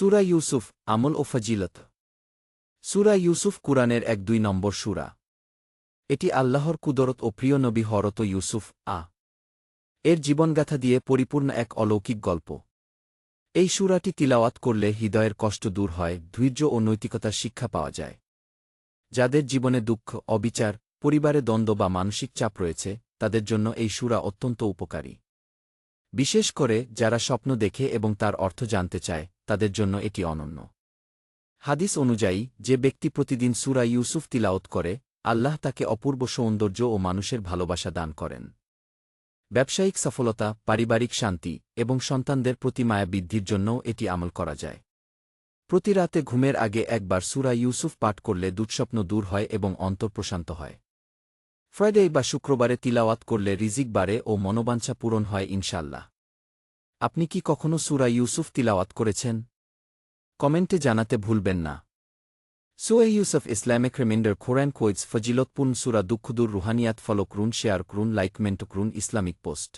সুরা ইউসুফ, আমল ও ফজিলত। সুরা ইউসুফ কুরআনের এক দুই নম্বর সুরা। এটি আল্লাহর কুদরত ও প্রিয় নবী হরত ইউসুফ, আ। এর জীবনগাথা দিয়ে পরিপূর্ণ এক অলৌকিক গল্প। এই সুরাটি তিলাওয়াত করলে হৃদয়ের কষ্ট দূর হয়, ধৈর্য ও নৈতিকতার শিক্ষা পাওয়া যায়। যাদের জীবনে দুঃখ, অবিচার, পরিবারে দ্বন্দ্ব বা মানসিক চাপ রয়েছে, তাদের জন্য এই সুরা অত্যন্ত উপকারী। বিশেষ করে যারা স্বপ্ন দেখে এবং তার অর্থ জানতে চায় তাদের জন্য এটি অনন্য। হাদিস অনুযায়ী, যে ব্যক্তি প্রতিদিন সুরা ইউসুফ তিলাওত করে, আল্লাহ তাকে অপূর্ব সৌন্দর্য ও মানুষের ভালোবাসা দান করেন। ব্যবসায়িক সফলতা, পারিবারিক শান্তি এবং সন্তানদের প্রতি মায়া বৃদ্ধির জন্যও এটি আমল করা যায়। প্রতি রাতে ঘুমের আগে একবার সুরা ইউসুফ পাঠ করলে দুঃস্বপ্ন দূর হয় এবং অন্তর প্রশান্ত হয়। ফ্রাইডে বা শুক্রবারে তিলাওয়াত করলে রিজিক বাড়ে ও মনোবাঞ্ছা পূরণ হয় ইনশাল্লাহ আপনি কি কখনো সুরা ইউসুফ তিলাওয়াত করেছেন? কমেন্টে জানাতে ভুলবেন না। Sow Yusuf Islamic reminder Quran quiz ফজিলতপুন সুরা দুঃখদুর রুহানিয়াত ফলক রুন শেয়ার ক্রুন লাইকমেন্ট ক্রুন, ইসলামিক পোস্ট।